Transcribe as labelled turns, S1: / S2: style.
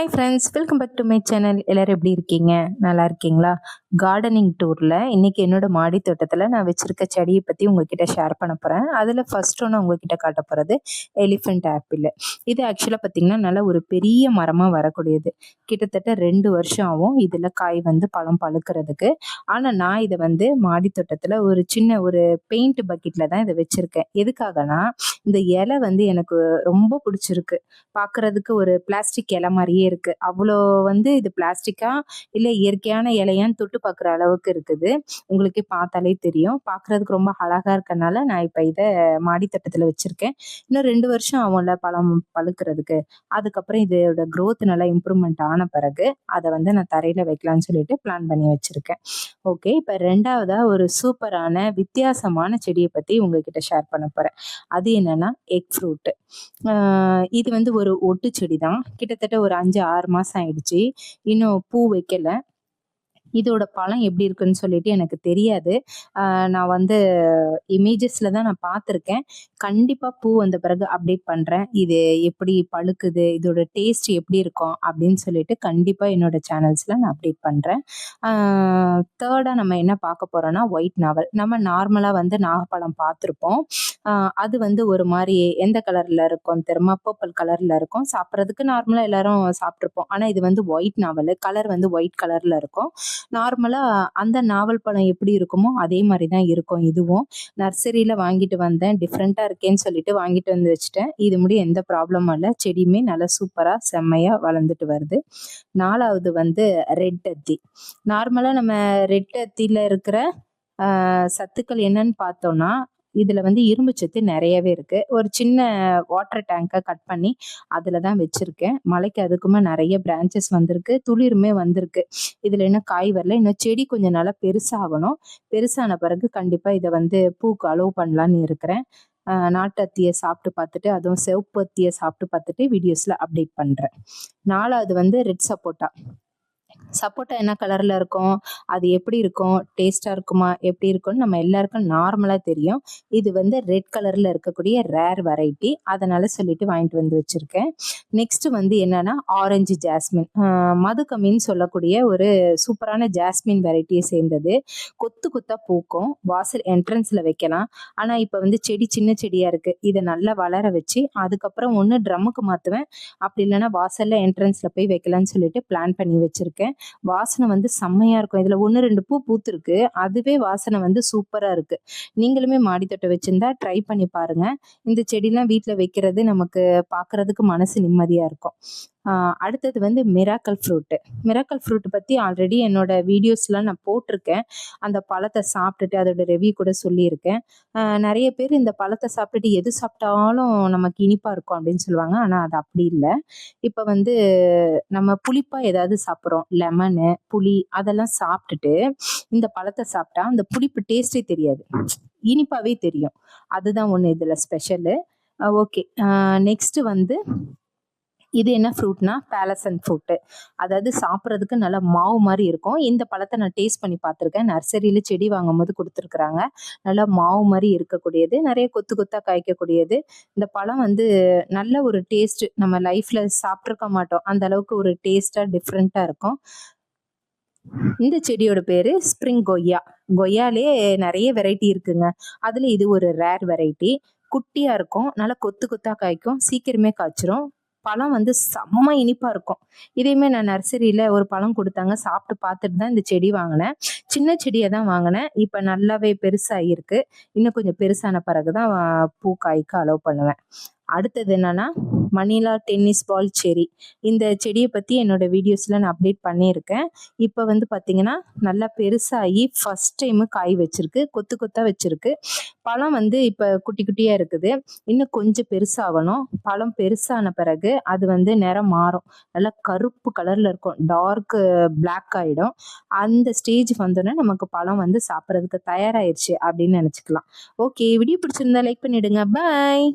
S1: hi friends welcome back to my channel எல்லோரும் எப்படி இருக்கீங்க நல்லா இருக்கீங்களா கார்டனிங் டூரில் இன்றைக்கி என்னோடய மாடி தோட்டத்தில் நான் வச்சுருக்க செடியை பற்றி உங்ககிட்ட ஷேர் பண்ண போகிறேன் அதில் ஃபஸ்ட்டு நான் உங்ககிட்ட காட்ட போகிறது எலிஃபெண்ட் ஆப்பிள் இது ஆக்சுவலாக பார்த்திங்கன்னா நல்லா ஒரு பெரிய மரமாக வரக்கூடியது கிட்டத்தட்ட ரெண்டு வருஷம் ஆகும் இதில் காய் வந்து பழம் பழுக்கிறதுக்கு ஆனால் நான் இதை வந்து மாடி தோட்டத்தில் ஒரு சின்ன ஒரு பெயிண்ட் பக்கெட்டில் தான் இதை வச்சுருக்கேன் எதுக்காகனா இந்த இலை வந்து எனக்கு ரொம்ப பிடிச்சிருக்கு பார்க்குறதுக்கு ஒரு பிளாஸ்டிக் இலை மாதிரியே இருக்குது அவ்வளோ வந்து இது பிளாஸ்டிக்காக இல்லை இயற்கையான இலையான்னு தொட்டு தொட்டு பார்க்குற அளவுக்கு இருக்குது உங்களுக்கே பார்த்தாலே தெரியும் பார்க்குறதுக்கு ரொம்ப அழகாக இருக்கனால நான் இப்போ இதை மாடித்தட்டத்தில் வச்சுருக்கேன் இன்னும் ரெண்டு வருஷம் ஆகும்ல பழம் பழுக்கிறதுக்கு அதுக்கப்புறம் இதோட க்ரோத் நல்லா இம்ப்ரூவ்மெண்ட் ஆன பிறகு அதை வந்து நான் தரையில் வைக்கலாம்னு சொல்லிட்டு பிளான் பண்ணி வச்சுருக்கேன் ஓகே இப்போ ரெண்டாவதாக ஒரு சூப்பரான வித்தியாசமான செடியை பற்றி உங்ககிட்ட ஷேர் பண்ண போகிறேன் அது என்னென்னா எக் ஃப்ரூட்டு இது வந்து ஒரு ஒட்டு செடி தான் கிட்டத்தட்ட ஒரு அஞ்சு ஆறு மாதம் ஆயிடுச்சு இன்னும் பூ வைக்கலை இதோட பழம் எப்படி இருக்குன்னு சொல்லிட்டு எனக்கு தெரியாது நான் வந்து இமேஜஸில் தான் நான் பார்த்துருக்கேன் கண்டிப்பாக பூ வந்த பிறகு அப்டேட் பண்ணுறேன் இது எப்படி பழுக்குது இதோட டேஸ்ட் எப்படி இருக்கும் அப்படின்னு சொல்லிட்டு கண்டிப்பாக என்னோட சேனல்ஸில் நான் அப்டேட் பண்ணுறேன் தேர்டாக நம்ம என்ன பார்க்க போறோம்னா ஒயிட் நாவல் நம்ம நார்மலாக வந்து நாகப்பழம் பார்த்துருப்போம் அது வந்து ஒரு மாதிரி எந்த கலரில் இருக்கும் தெரியுமா பர்பிள் கலரில் இருக்கும் சாப்பிட்றதுக்கு நார்மலாக எல்லாரும் சாப்பிட்ருப்போம் ஆனால் இது வந்து ஒயிட் நாவல் கலர் வந்து ஒயிட் கலரில் இருக்கும் நார்மலாக அந்த நாவல் பழம் எப்படி இருக்குமோ அதே மாதிரி தான் இருக்கும் இதுவும் நர்சரியில் வாங்கிட்டு வந்தேன் டிஃப்ரெண்ட்டாக இருக்கேன்னு சொல்லிட்டு வாங்கிட்டு வந்து வச்சுட்டேன் இது முடியும் எந்த ப்ராப்ளமும் இல்லை செடியுமே நல்லா சூப்பராக செம்மையாக வளர்ந்துட்டு வருது நாலாவது வந்து ரெட் அத்தி நார்மலாக நம்ம ரெட் அத்தியில் இருக்கிற சத்துக்கள் என்னன்னு பார்த்தோம்னா இதில் வந்து இரும்பு சத்து நிறையவே இருக்குது ஒரு சின்ன வாட்டர் டேங்கை கட் பண்ணி அதில் தான் வச்சுருக்கேன் மலைக்கு அதுக்குமே நிறைய பிரான்ச்சஸ் வந்திருக்கு துளிருமே வந்திருக்கு இதில் இன்னும் காய் வரல இன்னும் செடி கொஞ்சம் நல்லா பெருசாகணும் பெருசான பிறகு கண்டிப்பாக இதை வந்து பூக்கு அலோவ் பண்ணலான்னு இருக்கிறேன் நாட்டத்தியை சாப்பிட்டு பார்த்துட்டு அதுவும் செவப்பு சாப்பிட்டு பார்த்துட்டு வீடியோஸில் அப்டேட் பண்ணுறேன் நாலாவது வந்து ரெட் சப்போட்டா சப்போட்டா என்ன கலரில் இருக்கும் அது எப்படி இருக்கும் டேஸ்ட்டாக இருக்குமா எப்படி இருக்கும்னு நம்ம எல்லாருக்கும் நார்மலாக தெரியும் இது வந்து ரெட் கலரில் இருக்கக்கூடிய ரேர் வெரைட்டி அதனால் சொல்லிட்டு வாங்கிட்டு வந்து வச்சுருக்கேன் நெக்ஸ்ட்டு வந்து என்னென்னா ஆரஞ்சு ஜாஸ்மின் மதுக்கமின்னு சொல்லக்கூடிய ஒரு சூப்பரான ஜாஸ்மின் வெரைட்டியை சேர்ந்தது கொத்து கொத்தாக பூக்கும் வாசல் என்ட்ரன்ஸில் வைக்கலாம் ஆனால் இப்போ வந்து செடி சின்ன செடியாக இருக்குது இதை நல்லா வளர வச்சு அதுக்கப்புறம் ஒன்று ட்ரம்முக்கு மாற்றுவேன் அப்படி இல்லைன்னா வாசலில் என்ட்ரன்ஸில் போய் வைக்கலாம்னு சொல்லிட்டு பிளான் பண்ணி வச்சுருக்கேன் வாசனை வந்து செம்மையா இருக்கும் இதுல ஒன்று ரெண்டு பூ பூத்துருக்கு அதுவே வாசனை வந்து சூப்பரா இருக்கு நீங்களுமே மாடித்தோட்டம் வச்சிருந்தா ட்ரை பண்ணி பாருங்க இந்த செடிலாம் வீட்டில் வைக்கிறது நமக்கு பாக்குறதுக்கு மனசு நிம்மதியா இருக்கும் அடுத்தது வந்து மிராக்கல் ஃப்ரூட்டு மிராக்கல் ஃப்ரூட் பற்றி ஆல்ரெடி என்னோட வீடியோஸ்லாம் நான் போட்டிருக்கேன் அந்த பழத்தை சாப்பிட்டுட்டு அதோட ரிவ்யூ கூட சொல்லியிருக்கேன் நிறைய பேர் இந்த பழத்தை சாப்பிட்டுட்டு எது சாப்பிட்டாலும் நமக்கு இனிப்பாக இருக்கும் அப்படின்னு சொல்லுவாங்க ஆனால் அது அப்படி இல்லை இப்போ வந்து நம்ம புளிப்பாக ஏதாவது சாப்பிட்றோம் லெமனு புளி அதெல்லாம் சாப்பிட்டுட்டு இந்த பழத்தை சாப்பிட்டா அந்த புளிப்பு டேஸ்டே தெரியாது இனிப்பாகவே தெரியும் அதுதான் ஒன்று இதில் ஸ்பெஷலு ஓகே நெக்ஸ்ட்டு வந்து இது என்ன ஃப்ரூட்னா பேலசன் ஃப்ரூட்டு அதாவது சாப்பிட்றதுக்கு நல்லா மாவு மாதிரி இருக்கும் இந்த பழத்தை நான் டேஸ்ட் பண்ணி பார்த்துருக்கேன் நர்சரியில் செடி வாங்கும்போது கொடுத்துருக்குறாங்க நல்லா மாவு மாதிரி இருக்கக்கூடியது நிறைய கொத்து கொத்தாக காய்க்கக்கூடியது இந்த பழம் வந்து நல்ல ஒரு டேஸ்ட் நம்ம லைஃப்பில் சாப்பிட்ருக்க மாட்டோம் அந்த அளவுக்கு ஒரு டேஸ்ட்டாக டிஃப்ரெண்ட்டாக இருக்கும் இந்த செடியோட பேரு ஸ்ப்ரிங் கொய்யா கொய்யாலே நிறைய வெரைட்டி இருக்குங்க அதுல இது ஒரு ரேர் வெரைட்டி குட்டியா இருக்கும் நல்லா கொத்து கொத்தா காய்க்கும் சீக்கிரமே காய்ச்சிரும் பழம் வந்து செம்ம இனிப்பாக இருக்கும் இதையுமே நான் நர்சரியில் ஒரு பழம் கொடுத்தாங்க சாப்பிட்டு பார்த்துட்டு தான் இந்த செடி வாங்கினேன் சின்ன செடியை தான் வாங்கினேன் இப்போ நல்லாவே பெருசாகிருக்கு இன்னும் கொஞ்சம் பெருசான பிறகு தான் பூ காய்க்க அலோவ் பண்ணுவேன் அடுத்தது என்னன்னா மணிலா டென்னிஸ் பால் செரி இந்த செடியை பற்றி என்னோட வீடியோஸில் நான் அப்டேட் பண்ணியிருக்கேன் இப்போ வந்து பாத்தீங்கன்னா நல்லா பெருசாகி ஃபர்ஸ்ட் டைமு காய் வச்சிருக்கு கொத்து கொத்தாக வச்சிருக்கு பழம் வந்து இப்போ குட்டி குட்டியாக இருக்குது இன்னும் கொஞ்சம் பெருசாகணும் பழம் பெருசான பிறகு அது வந்து நிறம் மாறும் நல்லா கருப்பு கலரில் இருக்கும் டார்க் பிளாக் ஆயிடும் அந்த ஸ்டேஜ் வந்தோடனே நமக்கு பழம் வந்து சாப்பிட்றதுக்கு தயாராயிருச்சு அப்படின்னு நினச்சிக்கலாம் ஓகே வீடியோ பிடிச்சிருந்தா லைக் பண்ணிவிடுங்க பாய்